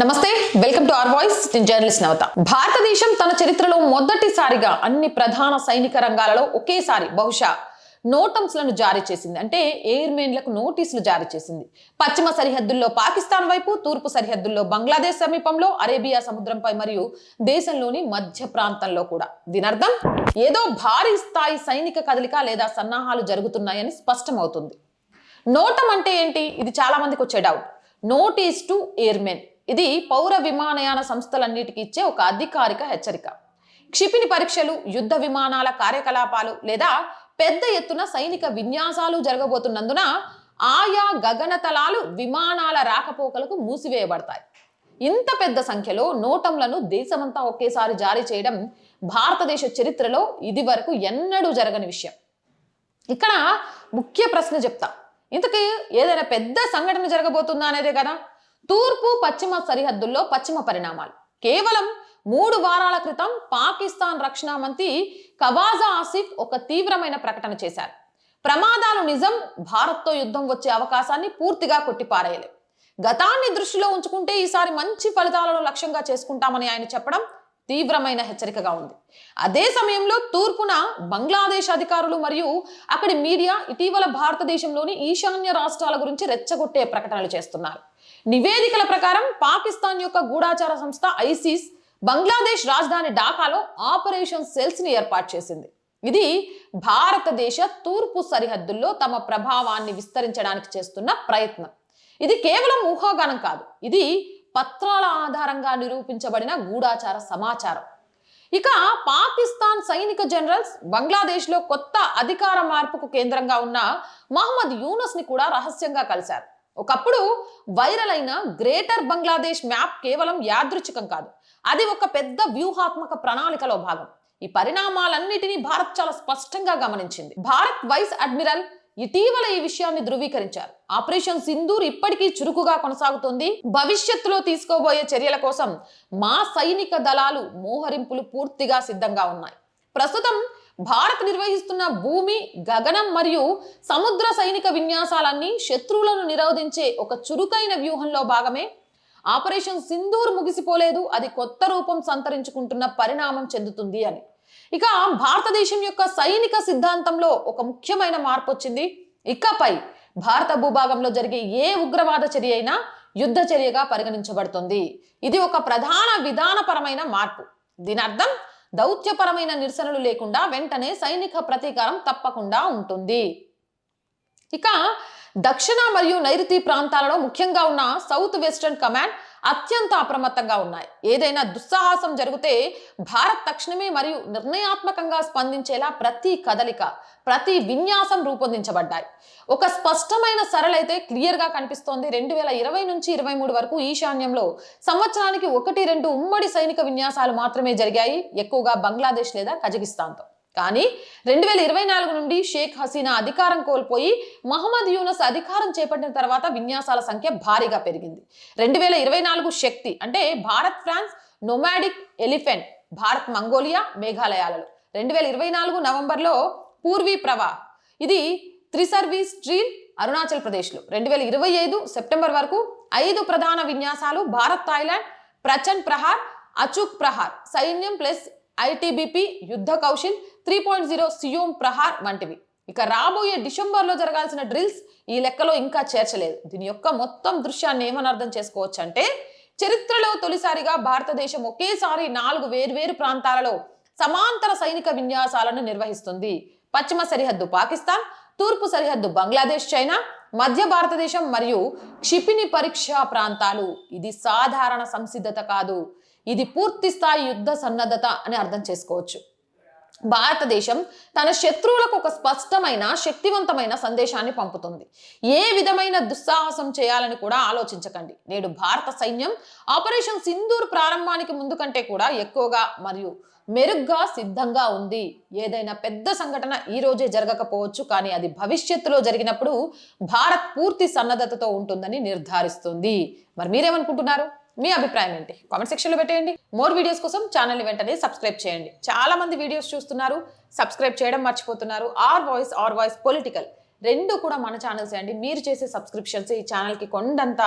నమస్తే welcome to our voice journalist Navata. భారతదేశం తన చరిత్రలో మొదటిసారిగా అన్ని ప్రధాన సైనిక రంగాలలో ఒకేసారి బహుశా నోటమ్స్లను జారీ చేసింది. అంటే ఎయిర్మెన్లకు నోటీసులు జారీ చేసింది. పశ్చిమ సరిహద్దుల్లో పాకిస్తాన్ వైపు తూర్పు సరిహద్దుల్లో బంగ్లాదేశ్ సమీపంలో అరేబియా సముద్రంపై మరియు దేశంలోని మధ్య ప్రాంతంలో కూడా. దీనర్థం ఏదో భారీ స్థాయి సైనిక కదలిక లేదా సన్నాహాలు జరుగుతున్నాయని స్పష్టమవుతుంది. నోటం అంటే ఏంటి? ఇది చాలా మందికి వచ్చే డౌట్. Notice to airmen. ఇది పౌర విమానయాన సంస్థలన్నిటికీ ఇచ్చే ఒక అధికారిక హెచ్చరిక. క్షిపిణి పరీక్షలు యుద్ధ విమానాల కార్యకలాపాలు లేదా పెద్ద ఎత్తున సైనిక విన్యాసాలు జరగబోతున్నందున ఆయా గగనతలాలు విమానాల రాకపోకలకు మూసివేయబడతాయి. ఇంత పెద్ద సంఖ్యలో నోటంలను దేశమంతా ఒకేసారి జారీ చేయడం భారతదేశ చరిత్రలో ఇది వరకు ఎన్నడూ జరగని విషయం. ఇక్కడ ముఖ్య ప్రశ్న చెప్తా. ఇంతకీ ఏదైనా పెద్ద సంఘటన జరగబోతుందా అనేదే కదా? తూర్పు పశ్చిమ సరిహద్దుల్లో పశ్చిమ పరిణామాలు. కేవలం మూడు వారాల క్రితం పాకిస్తాన్ రక్షణ మంత్రి కవాజా ఆసిఫ్ ఒక తీవ్రమైన ప్రకటన చేశారు. ప్రమాదాలు నిజం భారత్తో యుద్ధం వచ్చే అవకాశాన్ని పూర్తిగా కొట్టిపారేయలేదు. గతాన్ని దృష్టిలో ఉంచుకుంటే ఈసారి మంచి ఫలితాలను లక్ష్యంగా చేసుకుంటామని ఆయన చెప్పడం తీవ్రమైన హెచ్చరికగా ఉంది. అదే సమయంలో తూర్పున బంగ్లాదేశ్ అధికారులు మరియు అక్కడి మీడియా ఇటీవల భారతదేశంలోని ఈశాన్య రాష్ట్రాల గురించి రెచ్చగొట్టే ప్రకటనలు చేస్తున్నారు. నివేదికల ప్రకారం పాకిస్తాన్ యొక్క గూఢాచార సంస్థ ఐసిస్ బంగ్లాదేశ్ రాజధాని ఢాకాలో ఆపరేషన్ సెల్స్ని ఏర్పాటు చేసింది. ఇది భారతదేశ తూర్పు సరిహద్దుల్లో తమ ప్రభావాన్ని విస్తరించడానికి చేస్తున్న ప్రయత్నం. ఇది కేవలం ఊహాగానం కాదు ఇది పత్రాల ఆధారంగా నిరూపించబడిన గూఢాచార సమాచారం. ఇక పాకిస్తాన్ సైనిక జనరల్స్ బంగ్లాదేశ్లో కొత్త అధికార మార్పుకు కేంద్రంగా ఉన్న మహమ్మద్ యూనస్ని కూడా రహస్యంగా కలిశారు. ఒకప్పుడు వైరల్ అయిన గ్రేటర్ బంగ్లాదేశ్ మ్యాప్ కేవలం యాదృచ్ఛికం కాదు. అది ఒక పెద్ద వ్యూహాత్మక ప్రణాళికలో భాగం. ఈ పరిణామాలన్నిటినీ భారత్ చాలా స్పష్టంగా గమనించింది. భారత్ వైస్ అడ్మిరల్ ఇటీవల ఈ విషయాన్ని ధృవీకరించారు. ఆపరేషన్ సింధూర్ ఇప్పటికీ చురుకుగా కొనసాగుతోంది. భవిష్యత్తులో తీసుకోబోయే చర్యల కోసం మా సైనిక దళాలు మోహరింపులు పూర్తిగా సిద్ధంగా ఉన్నాయి. ప్రస్తుతం భారత్ నిర్వహిస్తున్న భూమి గగనం మరియు సముద్ర సైనిక విన్యాసాలన్నీ శత్రువులను నిరోధించే ఒక చురుకైన వ్యూహంలో భాగమే. ఆపరేషన్ సింధూర్ ముగిసిపోలేదు అది కొత్త రూపం సంతరించుకుంటున్న పరిణామం చెందుతుంది అని. ఇక భారతదేశం యొక్క సైనిక సిద్ధాంతంలో ఒక ముఖ్యమైన మార్పు వచ్చింది ఇకపై భారత భూభాగంలో జరిగే ఏ ఉగ్రవాద చర్య అయినా యుద్ధ చర్యగా పరిగణించబడుతుంది. ఇది ఒక ప్రధాన విధానపరమైన మార్పు. దీని అర్థం దౌత్యపరమైన నిరసనలు లేకుండా వెంటనే సైనిక ప్రతీకారం తప్పకుండా ఉంటుంది. ఇక దక్షిణ మరియు నైరుతి ప్రాంతాలలో ముఖ్యంగా ఉన్న సౌత్ వెస్టర్న్ కమాండ్ అత్యంత అప్రమత్తంగా ఉన్నాయి. ఏదైనా దుస్సాహసం జరిగితే భారత్ తక్షణమే మరియు నిర్ణయాత్మకంగా స్పందించేలా ప్రతి కదలిక ప్రతి విన్యాసం రూపొందించబడ్డాయి. ఒక స్పష్టమైన సరళైతే క్లియర్గా కనిపిస్తోంది. రెండు వేల ఇరవై నుంచి ఇరవై మూడు వరకు ఈశాన్యంలో సంవత్సరానికి ఒకటి రెండు ఉమ్మడి సైనిక విన్యాసాలు మాత్రమే జరిగాయి. ఎక్కువగా బంగ్లాదేశ్ లేదా కజకిస్తాన్తో. కానీ రెండు వేల ఇరవై నాలుగు నుండి షేక్ హసీనా అధికారం కోల్పోయి మహమ్మద్ యూనస్ అధికారం చేపట్టిన తర్వాత విన్యాసాల సంఖ్య భారీగా పెరిగింది. రెండు వేల ఇరవై నాలుగు శక్తి అంటే Bharat France nomadic elephant Bharat Mongolia మేఘాలయాలలో. రెండు వేల ఇరవై నాలుగు నవంబర్లో పూర్వీ ప్రవా ఇది త్రిసర్వీస్ డ్రీల్ అరుణాచల్ ప్రదేశ్లో. రెండు వేల ఇరవై ఐదు సెప్టెంబర్ వరకు ఐదు ప్రధాన విన్యాసాలు భారత్ థాయిలాండ్ ప్రచండ్ ప్రహార్ అచుక్ ప్రహార్ సైన్యం plus ITBP Yudh Kaushal three point zero Siyom Prahar వంటివి. ఇక రాబోయే డిసెంబర్లో జరగాల్సిన డ్రిల్స్ ఈ లెక్కలో ఇంకా చేర్చలేదు. దీని యొక్క మొత్తం దృశ్యాన్ని ఏమని అర్థం చేసుకోవచ్చు అంటే చరిత్రలో తొలిసారిగా భారతదేశం ఒకేసారి నాలుగు వేర్వేరు ప్రాంతాలలో సమాంతర సైనిక విన్యాసాలను నిర్వహిస్తుంది. పశ్చిమ సరిహద్దు పాకిస్తాన్ తూర్పు సరిహద్దు బంగ్లాదేశ్ చైనా మధ్య భారతదేశం మరియు క్షిపిణి పరీక్షా ప్రాంతాలు. ఇది సాధారణ సంసిద్ధత కాదు. ఇది పూర్తి స్థాయి యుద్ధ సన్నద్ధత అని అర్థం చేసుకోవచ్చు. భారతదేశం తన శత్రువులకు ఒక స్పష్టమైన శక్తివంతమైన సందేశాన్ని పంపుతుంది. ఏ విధమైన దుస్సాహసం చేయాలని కూడా ఆలోచించకండి. నేడు భారత సైన్యం ఆపరేషన్ సింధూర్ ప్రారంభానికి ముందు కంటే కూడా ఎక్కువగా మరియు మెరుగ్గా సిద్ధంగా ఉంది. ఏదైనా పెద్ద సంఘటన ఈ రోజే జరగకపోవచ్చు కానీ అది భవిష్యత్తులో జరిగినప్పుడు భారత్ పూర్తి సన్నద్ధతతో ఉంటుందని నిర్ధారిస్తుంది. మరి మీరేమనుకుంటున్నారు? మీ అభిప్రాయం ఏంటి? కామెంట్ సెక్షన్లో పెట్టేయండి. మోర్ వీడియోస్ కోసం ఛానల్ని వెంటనే సబ్స్క్రైబ్ చేయండి. చాలా మంది వీడియోస్ చూస్తున్నారు సబ్స్క్రైబ్ చేయడం మర్చిపోతున్నారు. Our voice our voice political రెండు కూడా మన ఛానల్స్ అండి. మీరు చేసే సబ్స్క్రిప్షన్స్ ఈ ఛానల్కి కొండంత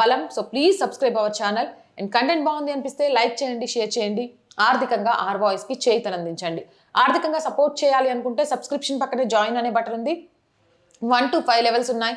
బలం. So please subscribe our channel and content బాగుంది అనిపిస్తే లైక్ చేయండి షేర్ చేయండి. ఆర్థికంగా ఆర్ వాయిస్కి చేతనందించండి. ఆర్థికంగా సపోర్ట్ చేయాలి అనుకుంటే సబ్స్క్రిప్షన్ పక్కనే జాయిన్ అనే బటన్ ఉంది. వన్ టు ఫైవ్ లెవెల్స్ ఉన్నాయి.